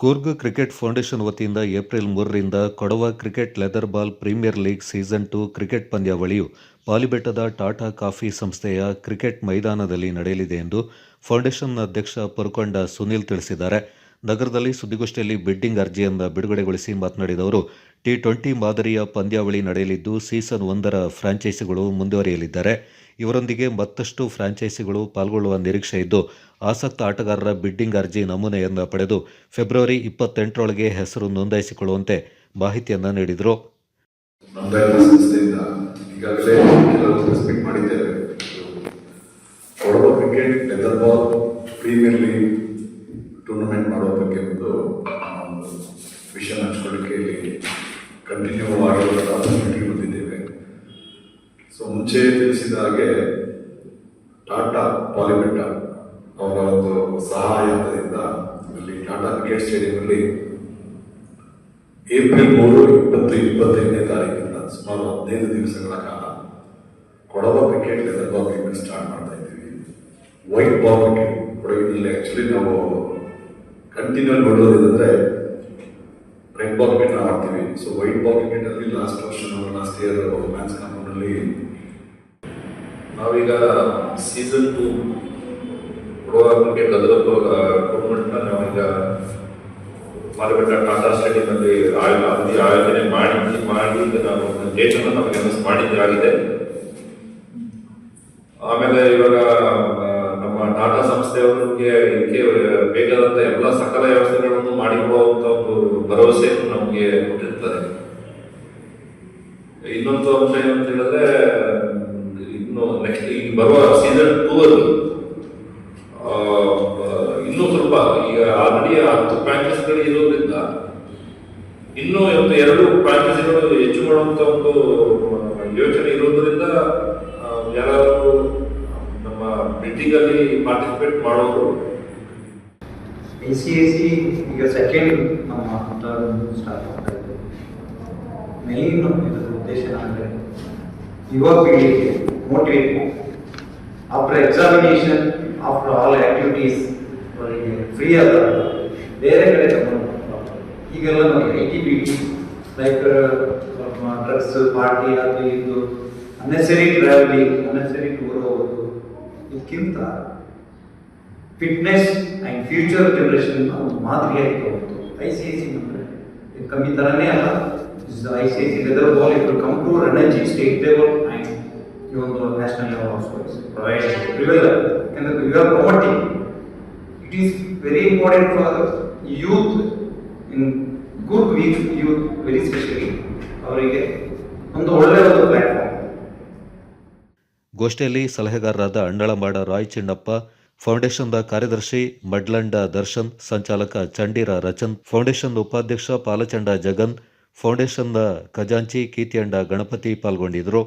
Coorg cricket foundation ವತಿಯಿಂದ April ಮೂರರಿಂದ Kodava cricket leather ball premier league season two cricket ಪಂದ್ಯಾವಳಿಯು ಪಾಲಿಬೆಟ್ಟದ Tata coffee ಸಂಸ್ಥೆಯ cricket ಮೈದಾನದಲ್ಲಿ ನಡೆಯಲಿದೆ ಎಂದು ಫೌಂಡೇಶನ್ ಅಧ್ಯಕ್ಷ ಪುರ್ಕೊಂಡ ಸುನೀಲ್ ತಿಳಿಸಿದ್ದಾರೆ. ನಗರದಲ್ಲಿ ಸುದ್ದಿಗೋಷ್ಠಿಯಲ್ಲಿ ಬಿಡ್ಡಿಂಗ್ ಅರ್ಜಿಯನ್ನು ಬಿಡುಗಡೆಗೊಳಿಸಿ ಮಾತನಾಡಿದ ಅವರು, ಟಿ ಟ್ವೆಂಟಿ ಮಾದರಿಯ ಪಂದ್ಯಾವಳಿ ನಡೆಯಲಿದ್ದು, ಸೀಸನ್ ಒಂದರ ಫ್ರಾಂಚೈಸಿಗಳು ಮುಂದುವರಿಯಲಿದ್ದಾರೆ. ಇವರೊಂದಿಗೆ ಮತ್ತಷ್ಟು ಫ್ರಾಂಚೈಸಿಗಳು ಪಾಲ್ಗೊಳ್ಳುವ ನಿರೀಕ್ಷೆ ಇದ್ದು, ಆಸಕ್ತ ಆಟಗಾರರ ಬಿಡ್ಡಿಂಗ್ ಅರ್ಜಿ ನಮೂನೆಯನ್ನು ಪಡೆದು ಫೆಬ್ರವರಿ ಇಪ್ಪತ್ತೆಂಟರೊಳಗೆ ಹೆಸರು ನೋಂದಾಯಿಸಿಕೊಳ್ಳುವಂತೆ ಮಾಹಿತಿಯನ್ನು ನೀಡಿದರು. ಟೂರ್ನಮೆಂಟ್ ಮಾಡುವ ಬಗ್ಗೆ ಒಂದು ವಿಷಯ ಹಂಚ್ಕೊಳ್ಳಿಕ್ಕೆ ಇಲ್ಲಿ ಕಂಟಿನ್ಯೂ ಸೊ ಮುಂಚೆ ತಿಳಿಸಿದ ಹಾಗೆ ಟಾಟಾ ಪಾಲಿಮೆಂಟ ಅವರ ಒಂದು ಸಹಾಯದಿಂದ ಇಲ್ಲಿ ಟಾಟಾ ಕ್ರಿಕೆಟ್ ಸ್ಟೇಡಿಯಂನಲ್ಲಿ ಏಪ್ರಿಲ್ ಮೂರು, ಇಪ್ಪತ್ತು, ಇಪ್ಪತ್ತೈದನೇ ತಾರೀಕಿಂದ ಸುಮಾರು ಹದಿನೈದು ದಿವಸಗಳ ಕಾಲ Kodava cricket leather ball cricket start ಮಾಡ್ತಾ ಇದ್ದೀವಿ. White ball cricket. ಕೊಡಗಿನಲ್ಲಿ ಆ್ಯಕ್ಚುಲಿ ನಾವು ಕಂಟಿನ್ಯೂ ನೋಡೋದಿದ್ರೆ ರೆಡ್ ಬಾಲ್ ಕ್ರಿಕೆಟ್ ಆಡ್ತೀವಿ ಸೊ ವೈಟ್ ಬಾಲ್ ಕ್ರಿಕೆಟ್ ಅಲ್ಲಿ ಲಾಸ್ಟ್ ವರ್ಷ ನಾವು ಲಾಸ್ಟ್ ಇಯರ್ ಮ್ಯಾಚ್ ಕಾಂಪೌಂಡಲ್ಲಿ ನಾವೀಗ ಸೀಸನ್ ಟು ಅದರ ಟೂರ್ನಮೆಂಟ್ನ ನಾವೀಗ ಮಾರುಕಟ್ಟೆ ಟಾಟಾ ಸ್ಟೇಡಿಯಂನಲ್ಲಿ ಅವಧಿ ಆಯೋಜನೆ ಮಾಡಿ ಮಾಡಿ ನಾವು ಡೇಟನ್ನು ನಮಗೆ ಅನೌನ್ಸ್ ಮಾಡಿದ್ದೆ ಆಗಿದೆ. ಆಮೇಲೆ ಇವಾಗ ನಮ್ಮ ಟಾಟಾ ಸಂಸ್ಥೆಯವರಿಗೆ ಇದಕ್ಕೆ ಬೇಕಾದಂತ ಎಲ್ಲ ಸಕಲ ವ್ಯವಸ್ಥೆಗಳನ್ನು ಮಾಡಿರುವಂತ ಒಂದು ಭರವಸೆಯನ್ನು ನಮಗೆ ಕೊಟ್ಟಿರ್ತಾರೆ. ಇನ್ನೊಂದು ಅಂಶ ಏನಂತ ಹೇಳಿದ್ರೆ ಈಗ ಬರುವ ಸೀಸನ್ ಟೂ ಅಲ್ಲಿ ಇನ್ನೂ ಸ್ವಲ್ಪ, ಈಗ ಆಲ್ರೆಡಿ ಹತ್ತು ಪ್ರಾಕ್ಟೀಸ್ಗಳು ಇರೋದ್ರಿಂದ ಇನ್ನೂ ಒಂದು ಎರಡು ಪ್ರಾಕ್ಟೀಸ್ಗಳು ಹೆಚ್ಚು ಮಾಡುವಂತ ಒಂದು ಯೋಚನೆ ಇರೋದ್ರಿಂದ ಯಾರಾದರೂ ನಮ್ಮ ಅಲ್ಲಿ ಪಾರ್ಟಿಸಿಪೇಟ್ ಮಾಡೋರು. ಎನ್ ಸಿ ಎ ಸಿ ಈಗ ಸೆಕೆಂಡ್ ನಮ್ಮ ಸ್ಟಾರ್ಟ್ ಆಗ್ತಾ ಇದೆ ಮೇನ್ ಇದರ ಉದ್ದೇಶ ಅಂದರೆ ಯುವ ಪೀಳಿಗೆ motivate after examination after all activities ಅವರಿಗೆ ಫ್ರೀ ಆದ ಬೇರೆ ಕಡೆ ತಗೊಂಡು ಈಗೆಲ್ಲ ನಮಗೆ I T B T like drugs party ಅದು ಇದು ಅನ್ನೆಸರಿ ಟ್ರಾವೆಲಿಂಗ್ ಅನ್ನೆಸರಿ ಟೂರ್ ಹೋಗೋದು, ಇದಕ್ಕಿಂತ ಫಿಟ್ನೆಸ್ ಆ್ಯಂಡ್ ಫ್ಯೂಚರ್ ಜನರೇಷನ್ ಒಂದು ಮಾದರಿಯಾಗಿ ತಗೊಂಡು ಐ ಸಿ ಐ ಸಿ ಅಂದರೆ ಕಮ್ಮಿ ಥರನೇ ಅಲ್ಲ I C I C leather ball it come to energy state level and ಈ ಒಂದು national level of provide prevail ಯಾಕಂದ್ರೆ you are promoting it is very important for youth in good week youth very specially ಅವರಿಗೆ ಒಂದು ಒಳ್ಳೆಯ ಒಂದು platform ಗೋಷ್ಠಿಯಲ್ಲಿ ಸಲಹೆಗಾರರಾದ ಅಂಡಳಂಬಾಡ ರಾಯ್ ಚಿನ್ನಪ್ಪ ಫೌಂಡೇಶನ್ದ ಕಾರ್ಯದರ್ಶಿ ಮಡ್ಲಂಡ ದರ್ಶನ್, ಸಂಚಾಲಕ ಚಂಡೀರ ರಚನ್, ಫೌಂಡೇಶನ್ ಉಪಾಧ್ಯಕ್ಷ ಪಾಲಚಂಡ ಜಗನ್ ಫೌಂಡೇಶನ್ನ ಖಜಾಂಚಿ ಕೀರ್ತಿಯಂಡ ಗಣಪತಿ ಪಾಲ್ಗೊಂಡಿದ್ದರು.